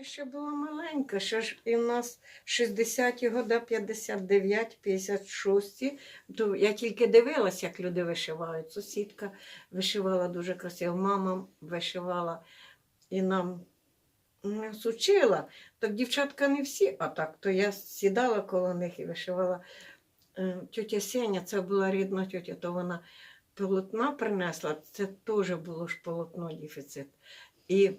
я ще була маленька, ще ж і в нас 60-ті года, 59, 56. То я тільки дивилась, як люди вишивають. Сусідка вишивала дуже красиво, мама вишивала і нам нас учила. Так дівчатка не всі, а так, то я сідала коло них і вишивала. Е, Тетя Сеня, це була рідна тетя, то вона полотна принесла, це теж було ж полотно дефіцит. І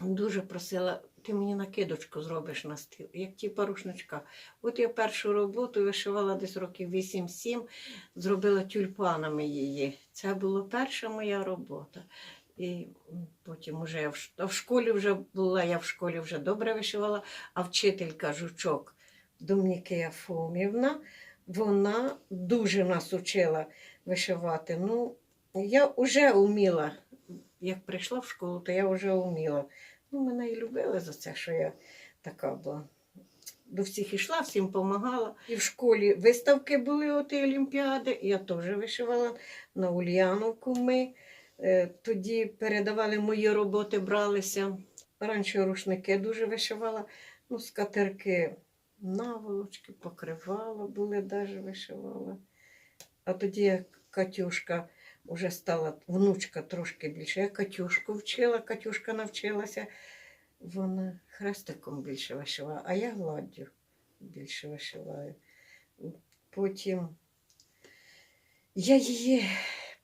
дуже просила, ти мені накидочку зробиш на стіл, як ті парушничка. От я першу роботу вишивала десь років 8-7, зробила тюльпанами її. Це була перша моя робота. І потім уже я в, в школі вже була, я в школі вже добре вишивала, а вчителька жучок Домнікея Фомівна, вона дуже нас учила вишивати. Ну, я вже вміла. Як прийшла в школу, то я вже вміла. Ну, мене і любили за це, що я така була. До всіх йшла, всім допомагала. І в школі виставки були от і олімпіади. Я теж вишивала на Ульяновку ми. Е, Тоді передавали мої роботи, бралися. Раніше рушники дуже вишивала, ну, скатерки, наволочки, покривала були, навіть вишивала. А тоді як Катюшка вже стала внучка трошки більше. Я Катюшку вчила, Катюшка навчилася. Вона хрестиком більше вишивала, а я гладдю більше вишиваю. Потім я її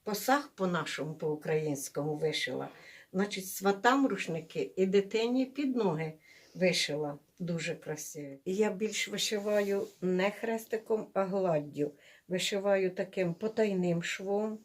посаг по-нашому, по-українському вишила. Значить, сватам рушники і дитині під ноги вишила дуже красиві. І я більш вишиваю не хрестиком, а гладдю. Вишиваю таким потайним швом.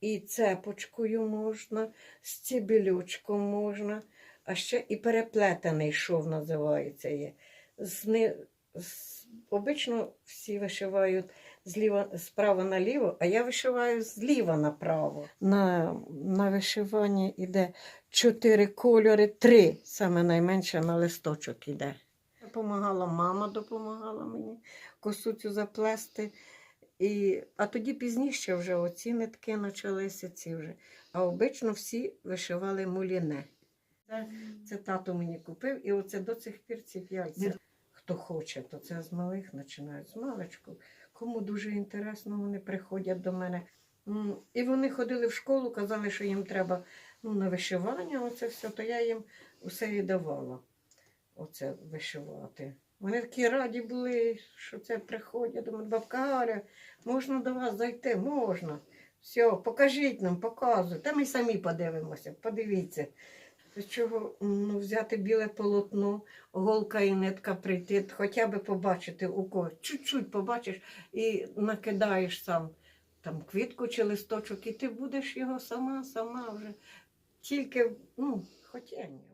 І цепочкою можна, стібелючком можна, а ще і переплетений шов називається є. Зни... з- Обично всі вишивають зліва, справа наліво, а я вишиваю зліва направо. На, на вишиванні йде чотири кольори, три, саме найменше на листочок йде. Допомагала мама, допомагала мені косу цю заплести. І, а тоді пізніше вже оці нитки почалися ці вже. А обично всі вишивали муліне. Це, це тато мені купив, і оце до цих пір ці п'яльця. Хто хоче, то це з малих починають, з маличку. Кому дуже інтересно, вони приходять до мене. І вони ходили в школу, казали, що їм треба ну, на вишивання, оце все, то я їм усе і давала оце вишивати. Вони такі раді були, що це приходять. Думаю, бабка Галя, можна до вас зайти? Можна. Все, покажіть нам, показуй. Та ми самі подивимося, подивіться. З чого ну, взяти біле полотно, голка і нитка прийти, хоча б побачити у когось. Чуть-чуть побачиш і накидаєш сам там квітку чи листочок, і ти будеш його сама, сама вже. Тільки, ну, хотіння.